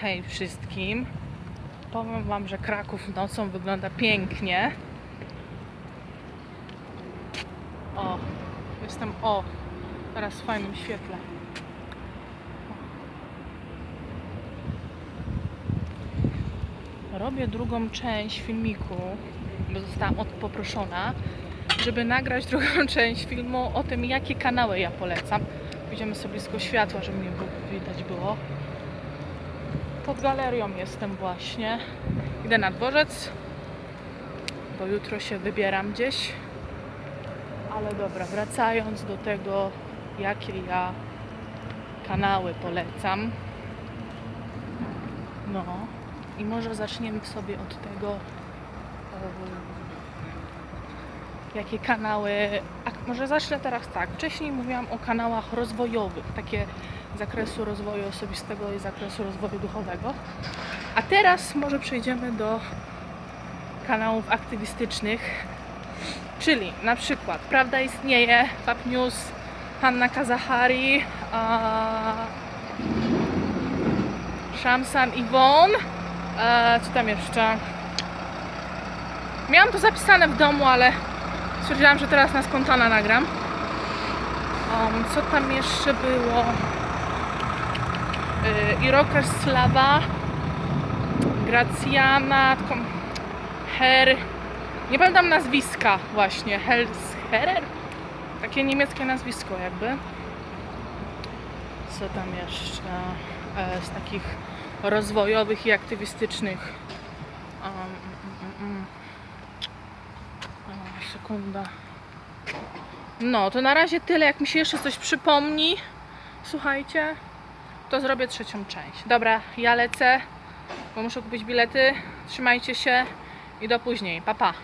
Hej wszystkim. Powiem Wam, że Kraków nocą wygląda pięknie. O, jestem o, teraz w fajnym świetle. Robię drugą część filmiku, bo zostałam poproszona, żeby nagrać drugą część filmu o tym, jakie kanały ja polecam. Pójdziemy sobie blisko światła, żeby mnie widać było. Pod galerią jestem właśnie. Idę na dworzec, bo jutro się wybieram gdzieś. Ale dobra, wracając do tego, jakie ja kanały polecam. No i może zaczniemy sobie od tego, jakie kanały. A może zacznę teraz tak. Wcześniej mówiłam o kanałach rozwojowych, takie z zakresu rozwoju osobistego i zakresu rozwoju duchowego. A teraz może przejdziemy do kanałów aktywistycznych, czyli na przykład Prawda istnieje, Fab News, Hanna Kazahari, a... Shamsan Iwon, e, co tam jeszcze? Miałam to zapisane w domu, ale stwierdziłam, że teraz na spontana nagram. Um, co tam jeszcze było? Yy, Iroker Slawa, Gracjana, tylko Her. Nie pamiętam nazwiska właśnie. Helsherer? Takie niemieckie nazwisko jakby. Co tam jeszcze e, z takich rozwojowych i aktywistycznych? Um, mm, mm, mm. Sekunda. No, to na razie tyle. Jak mi się jeszcze coś przypomni, słuchajcie, to zrobię trzecią część. Dobra, ja lecę, bo muszę kupić bilety. Trzymajcie się i do później. Pa, pa.